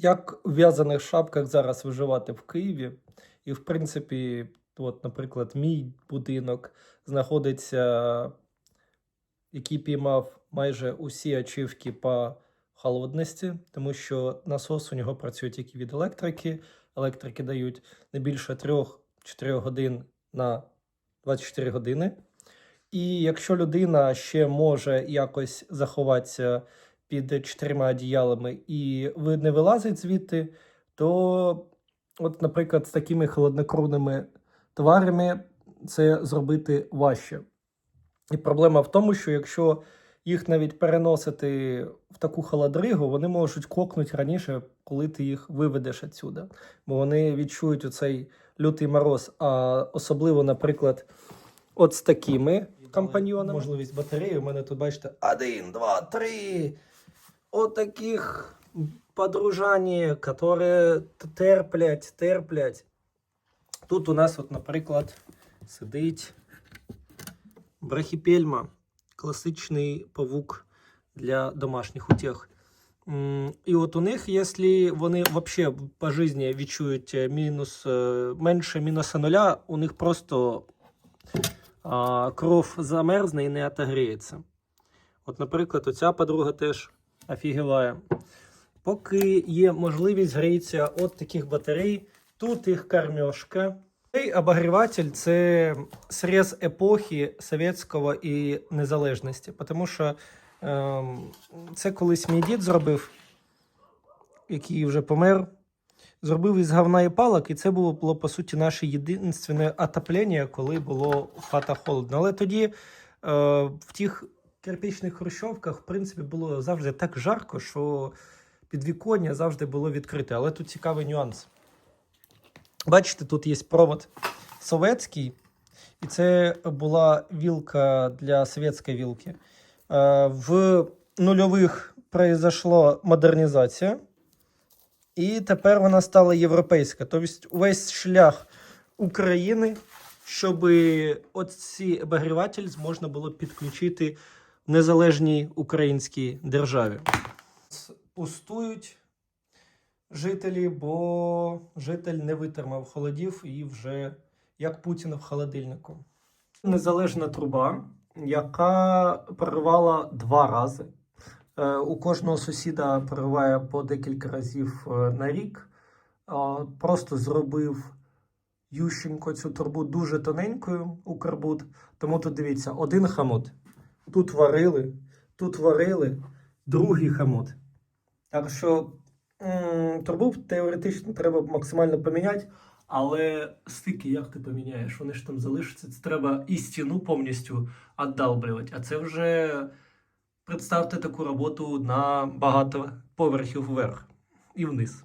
Як в в'язаних шапках зараз виживати в Києві? І, в принципі, от, наприклад, мій будинок знаходиться, який піймав майже усі ачівки по холодності, тому що насос у нього працює тільки від електрики. Електрики дають не більше 3-4 годин на 24 години. І якщо людина ще може якось заховатися під чотирма одіялами і ви- не вилазить звідти, то, от, наприклад, з такими холоднокровними тварями це зробити важче. І проблема в тому, що якщо їх навіть переносити в таку холодригу, вони можуть кокнути раніше, коли ти їх виведеш відсюди. Бо вони відчують оцей лютий мороз. А особливо, наприклад, от з такими компаньйонами. Можливість батареї. У мене тут, бачите, один, два, три. От таких подружані, які терплять, терплять. Тут у нас, от, наприклад, сидить брахіпельма, класичний павук для домашніх утех. І от у них, якщо вони взагалі по житті відчують е, мінус, е, менше мінуса нуля, у них просто кров замерзне і не отогріється. От, наприклад, оця подруга теж офігіває. Поки є можливість гріється от таких батарей, тут їх кормежка. Цей обогріватель це срез епохи совєтського і незалежності. Тому що ем, це колись мій дід зробив, який вже помер. Зробив із говна і палок, і це було, було по суті наше єдине отоплення, коли було хата холодно. Але тоді е, в тих кирпичних хрущовках, в принципі, було завжди так жарко, що підвіконня завжди було відкрите. Але тут цікавий нюанс. Бачите, тут є провод совєтський, і це була вілка для совєтської вілки. Е, В нульових произошла модернізація, і тепер вона стала європейська. Тобто увесь шлях України, щоб оці обогріватель можна було підключити незалежній українській державі. Пустують жителі, бо житель не витримав холодів і вже як Путін в холодильнику. Незалежна труба, яка проривала два рази. Е, У кожного сусіда прориває по декілька разів е, на рік. Е, Просто зробив Ющенко цю трубу дуже тоненькою Укрбуд. Тому тут дивіться, один хамут. Тут варили, тут варили, другий хамут. Так що трубу теоретично треба максимально поміняти, але стики як ти поміняєш? Вони ж там залишаться. Це треба і стіну повністю віддалблювати. А це вже представте таку роботу на багато поверхів вверх і вниз.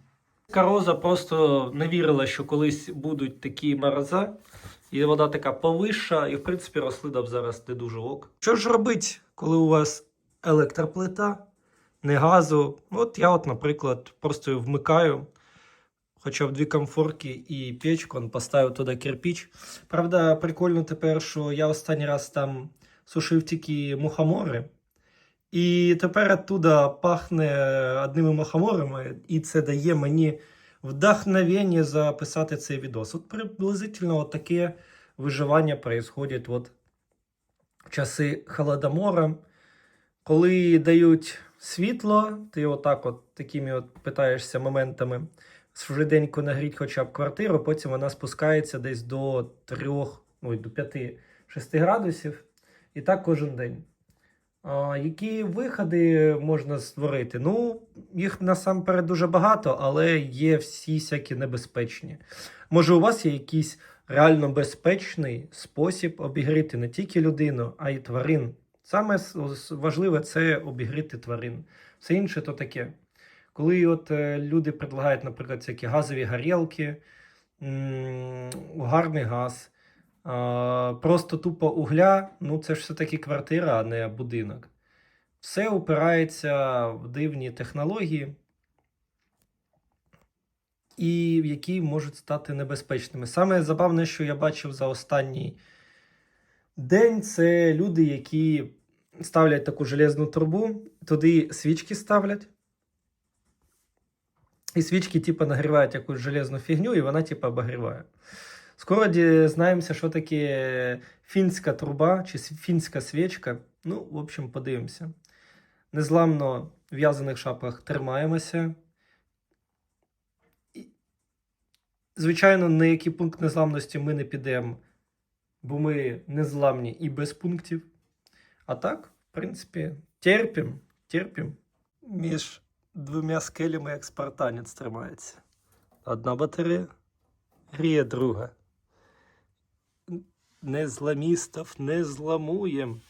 Кароза просто не вірила, що колись будуть такі мороза, і вода така повища, і в принципі рослина б зараз не дуже ок. Що ж робить, коли у вас електроплита, не газу? От я, от, наприклад, просто вмикаю. Хоча б дві комфорки і печку, он поставив туди кирпич. Правда, прикольно тепер, що я останній раз там сушив тільки мухомори. І тепер оттуда пахне одними мухоморами, і це дає мені вдохновення записати цей відос. От приблизительно от таке виживання происходит от в часи Холодомора. Коли дають світло, ти отак от такими от питаєшся моментами швиденько нагріть хоча б квартиру, потім вона спускається десь до 3, ой, до 5-6 градусів. І так кожен день. Які виходи можна створити? Ну, їх насамперед дуже багато, але є всі всякі небезпечні. Може, у вас є якийсь реально безпечний спосіб обігріти не тільки людину, а й тварин. Саме важливе це обігріти тварин. Все інше то таке. Коли от е, люди предлагають, наприклад, всякі газові горілки, гарний газ, просто тупо угля, ну це ж все-таки квартира, а не будинок. Все опирається в дивні технології, і які можуть стати небезпечними. Саме забавне, що я бачив за останній день, це люди, які ставлять таку железну трубу, туди свічки ставлять. І свічки, типу, нагрівають якусь железну фігню, і вона, типу, обогріває. Скоро дізнаємося, що таке фінська труба чи фінська свічка. Ну, в общем, подивимося. Незламно в в'язаних шапках тримаємося. Звичайно, на який пункт незламності ми не підемо, бо ми незламні і без пунктів. А так, в принципі, терпім, терпім. Між двома скелями як спартанець тримається. Одна батарея, гріє друга. Не зламістав, не зламуєм.